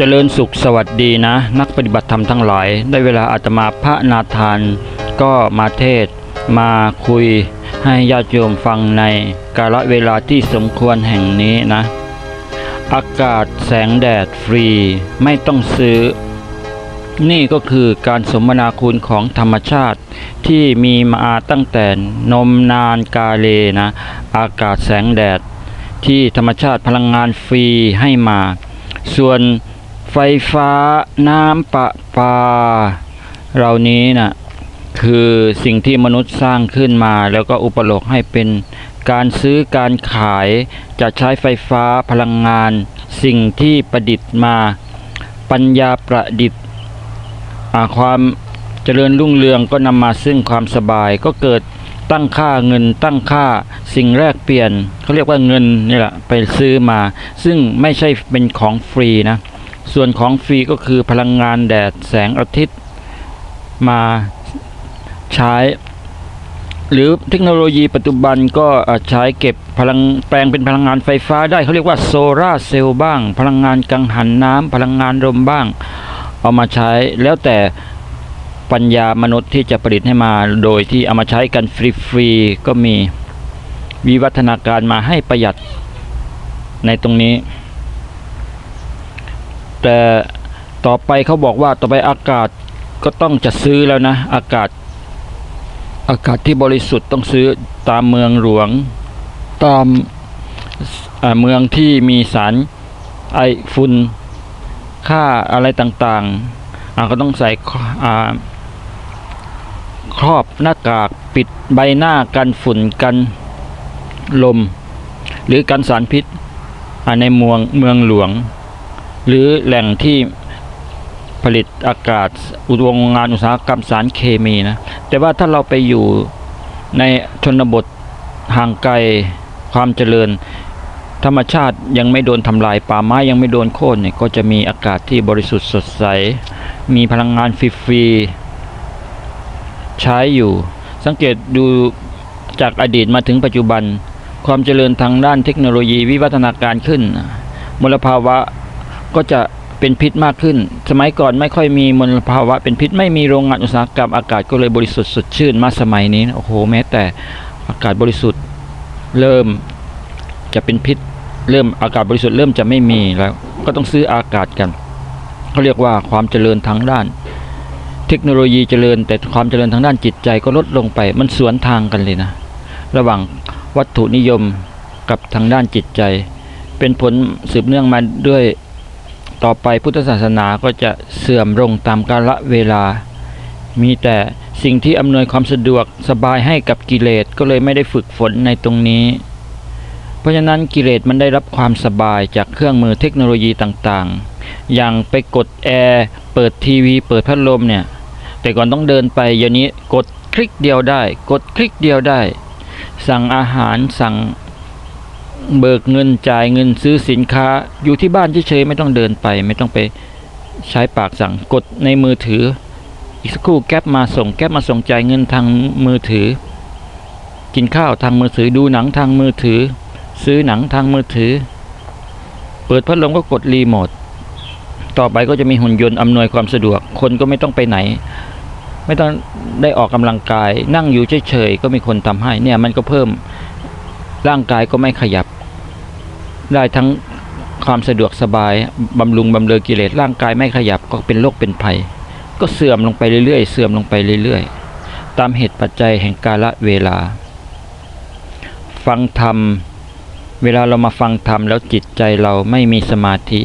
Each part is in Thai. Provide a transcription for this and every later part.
เจริญสุขสวัสดีนะ นักปฏิบัติธรรมทั้งหลาย ได้เวลาอาตมาพระนาธาน ก็มาเทศ มาคุย ให้ญาติโยมฟังในกาลเวลาที่สมควรแห่งนี้นะ อากาศแสงแดดฟรีไม่ต้องซื้อ นี่ก็คือการสมนาคุณของธรรมชาติที่มีมาตั้งแต่นมนานกาเลนะ อากาศแสงแดด ที่ธรรมชาติพลังงานฟรีให้มา ส่วน ฟฟ้าน้ำประปา เหล่านี้นะคือสิ่งที่มนุษย์สร้างขึ้นมา แล้วก็อุปโลกให้เป็นการซื้อการขายจะใช้ไฟฟ้าพลังงาน สิ่งที่ประดิษฐ์มา ปัญญาประดิษฐ์ความเจริญรุ่งเรืองก็นำมาซึ่งความสบายก็เกิดตั้งค่าเงินตั้งค่าสิ่งแรกเปลี่ยนเขาเรียกว่าเงินนี่แหละไปซื้อมา ซึ่งไม่ใช่เป็นของฟรีนะ ส่วนของฟรีก็คือพลังงานแดดแสงอาทิตย์ มาใช้ หรือเทคโนโลยีปัจจุบันก็ใช้เก็บพลังแปลงเป็นพลังงานไฟฟ้าได้เขาเรียกว่าโซลาร์เซลล์บ้าง พลังงานกังหันน้ำพลังงานลมบ้าง เอามาใช้แล้วแต่ปัญญามนุษย์ที่จะผลิตให้มาโดยที่เอามาใช้กันฟรีๆก็มีวิวัฒนาการมาให้ประหยัดในตรงนี้ แต่ต่อไปเขาบอกว่าต่อไปอากาศก็ต้องจะซื้อแล้วนะ อากาศ อากาศที่บริสุทธิ์ต้องซื้อตามเมืองหลวง ตามอ่าเมืองที่มีสารไอฝุ่นค่าอะไรต่างๆอ่าก็ต้องใส่คอ่าครอบหน้ากากปิดใบหน้ากันฝุ่นกันลม หรือกันสารพิษอ่าในเมืองเมืองหลวง หรือแหล่งที่ผลิตอากาศ อุตวงงานอุตสาหกรรมสารเคมีนะ แต่ว่าถ้าเราไปอยู่ในชนบทห่างไกลความเจริญ ธรรมชาติยังไม่โดนทำลายป่าไม้ยังไม่โดนโค่นเนี่ยก็จะมีอากาศที่บริสุทธิ์สดใส มีพลังงานฟรีๆใช้อยู่ สังเกตดูจากอดีตมาถึงปัจจุบัน ความเจริญทางด้านเทคโนโลยีวิวัฒนาการขึ้น มลภาวะ ก็จะเป็นพิษมากขึ้น สมัยก่อนไม่ค่อยมีมลภาวะเป็นพิษไม่มีโรงงานอุตสาหกรรมอากาศก็เลยบริสุทธิ์สดชื่นมาสมัยนี้โอ้โหแม้แต่อากาศบริสุทธิ์เริ่มจะเป็นพิษเริ่มอากาศบริสุทธิ์เริ่มจะไม่มีแล้ว ก็ต้องซื้ออากาศกันเขาเรียกว่าความเจริญทางด้าน เทคโนโลยีเจริญ แต่ความเจริญทางด้านจิตใจก็ลดลงไป มันสวนทางกันเลยนะ ระหว่างวัตถุนิยมกับทางด้านจิตใจ เป็นผลสืบเนื่องมาด้วย ต่อไปพุทธศาสนาก็จะเสื่อมลงตามกาลเวลา มีแต่สิ่งที่อำนวยความสะดวกสบายให้กับกิเลสก็เลยไม่ได้ฝึกฝนในตรงนี้ เพราะฉะนั้นกิเลสมันได้รับความสบายจากเครื่องมือเทคโนโลยีต่างๆ อย่างไปกดแอร์ เปิดทีวี เปิดพัดลมเนี่ย แต่ก่อนต้องเดินไปเดี๋ยวนี้กดคลิกเดียวได้ กดคลิกเดียวได้ สั่งอาหารสั่ง เบิกเงินจ่ายเงินซื้อสินค้า อยู่ที่บ้านเฉยๆไม่ต้องเดินไป ไม่ต้องไปใช้ปากสั่งกดในมือถือ อีกสักครู่แก๊ปมาส่งแก๊ปมาส่งจ่ายเงินทางมือถือ กินข้าวทางมือถือดูหนังทางมือถือ ซื้อหนังทางมือถือ เปิดพัดลมก็กดรีโมทต่อไปก็จะมีหุ่นยนต์อำนวยความสะดวก คนก็ไม่ต้องไปไหน ไม่ต้องได้ออกกำลังกาย นั่งอยู่เฉยๆก็มีคนทำให้เนี่ยมันก็เพิ่มร่างกายก็ไม่ขยับ ได้ทั้งความสะดวกสบายบำรุงบำเรอกิเลสร่างกายไม่ขยับก็เป็นโรคเป็นภัย ก็เสื่อมลงไปเรื่อยๆ เสื่อมลงไปเรื่อยๆ ตามเหตุปัจจัยแห่งกาลเวลา ฟังธรรม เวลาเรามาฟังธรรมแล้วจิตใจเราไม่มีสมาธิ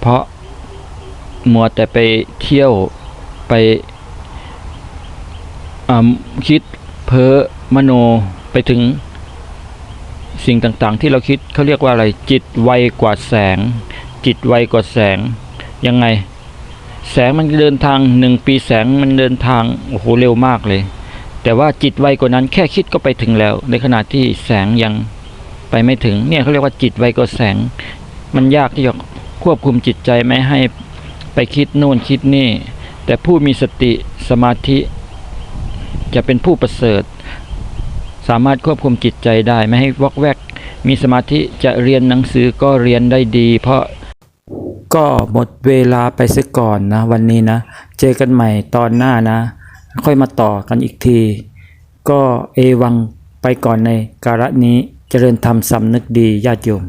เพราะมัวแต่ไปเที่ยวไปคิดเพ้อมโนไปถึง สิ่งต่างๆ ที่เราคิดเขาเรียกว่าอะไรจิตไวกว่าแสง จิตไวกว่าแสงยังไง แสงมันเดินทางหนึ่งปีแสงมันเดินทางโอ้โหเร็วมากเลย แต่ว่าจิตไวกว่านั้นแค่คิดก็ไปถึงแล้ว ในขณะที่แสงยังไปไม่ถึงเนี่ยเขาเรียกว่าจิตไวกว่าแสง มันยากที่จะควบคุมจิตใจไม่ให้ไปคิดโน่นคิดนี่ แต่ผู้มีสติสมาธิจะเป็นผู้ประเสริฐ สามารถควบคุมจิตใจได้ไม่ให้วอกแวก มีสมาธิจะเรียนหนังสือก็เรียนได้ดี เพราะก็หมดเวลาไปซะก่อนนะ วันนี้นะ เจอกันใหม่ตอนหน้านะ ค่อยมาต่อกันอีกที ก็เอวังไปก่อนในการะนี้เจริญธรรมสำนึกดีญาติโยม